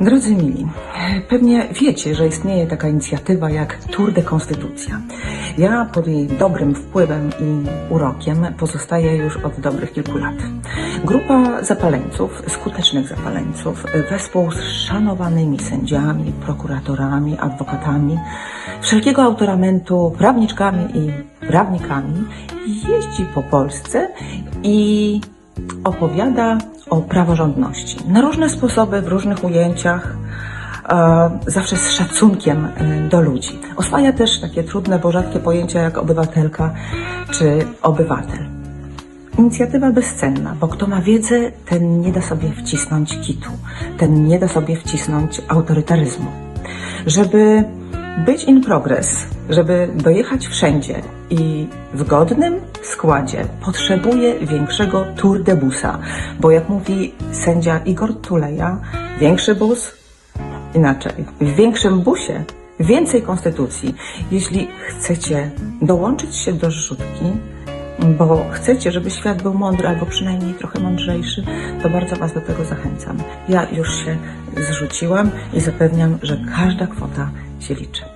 Drodzy mili, pewnie wiecie, że istnieje taka inicjatywa jak Tour de Konstytucja. Ja pod jej dobrym wpływem i urokiem pozostaję już od dobrych kilku lat. Grupa zapaleńców, skutecznych zapaleńców, wespół z szanowanymi sędziami, prokuratorami, adwokatami, wszelkiego autoramentu, prawniczkami i prawnikami jeździ po Polsce i opowiada o praworządności na różne sposoby, w różnych ujęciach, e, zawsze z szacunkiem e, do ludzi. Oswaja też takie trudne, bo rzadkie pojęcia jak obywatelka czy obywatel. Inicjatywa bezcenna, bo kto ma wiedzę, ten nie da sobie wcisnąć kitu, ten nie da sobie wcisnąć autorytaryzmu. Żeby być in progress, żeby dojechać wszędzie i w godnym składzie potrzebuje większego tour de busa, bo jak mówi sędzia Igor Tuleja, większy bus inaczej. W większym busie więcej konstytucji. Jeśli chcecie dołączyć się do zrzutki, bo chcecie, żeby świat był mądry, albo przynajmniej trochę mądrzejszy, to bardzo Was do tego zachęcam. Ja już się zrzuciłam i zapewniam, że każda kwota się liczy.